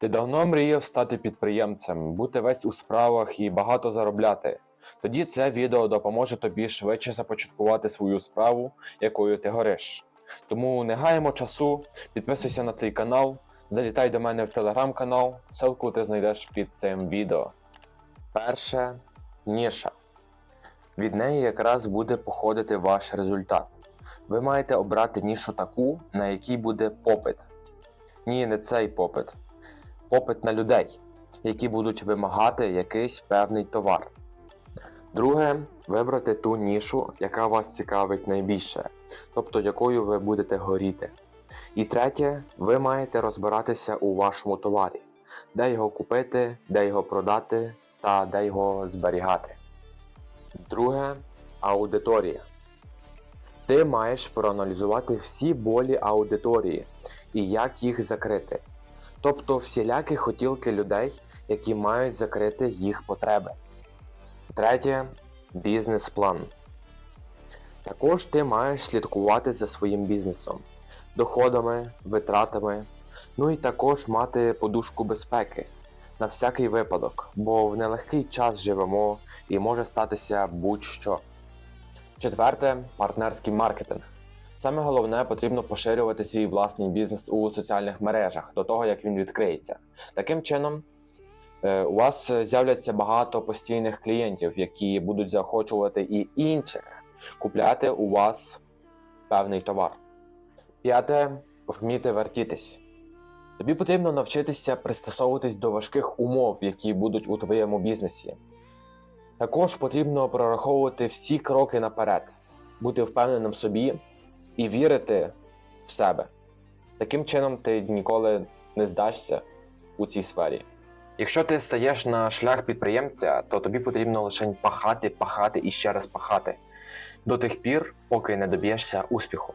Ти давно мріяв стати підприємцем, бути весь у справах і багато заробляти. Тоді це відео допоможе тобі швидше започаткувати свою справу, якою ти гориш. Тому не гаємо часу, підписуйся на цей канал, залітай до мене в телеграм-канал, ссылку ти знайдеш під цим відео. Перше ніша. Від неї якраз буде походити ваш результат. Ви маєте обрати нішу таку, на якій буде попит. Ні, не цей попит. Попит на людей, які будуть вимагати якийсь певний товар. Друге, вибрати ту нішу, яка вас цікавить найбільше, тобто якою ви будете горіти. І третє, ви маєте розбиратися у вашому товарі, де його купити, де його продати та де його зберігати. Друге аудиторія. Ти маєш проаналізувати всі болі аудиторії і як їх закрити. Тобто всілякі хотілки людей, які мають закрити їх потреби. Третє бізнес-план. Також ти маєш слідкувати за своїм бізнесом, доходами, витратами, ну і також мати подушку безпеки на всякий випадок, бо в нелегкий час живемо і може статися будь-що. Четверте партнерський маркетинг. Саме головне потрібно поширювати свій власний бізнес у соціальних мережах до того, як він відкриється. Таким чином, е, у вас з'являться багато постійних клієнтів, які будуть заохочувати і інших купляти у вас певний товар. П'яте вміти вертітись. Тобі потрібно навчитися пристосовуватись до важких умов, які будуть у твоєму бізнесі. Також потрібно прораховувати всі кроки наперед, бути впевненим в собі і вірити в себе. Таким чином ти ніколи не здашся у цій сфері. Якщо ти стаєш на шлях підприємця, то тобі потрібно лише пахати, пахати і ще раз пахати до тих пір, поки не доб'єшся успіху.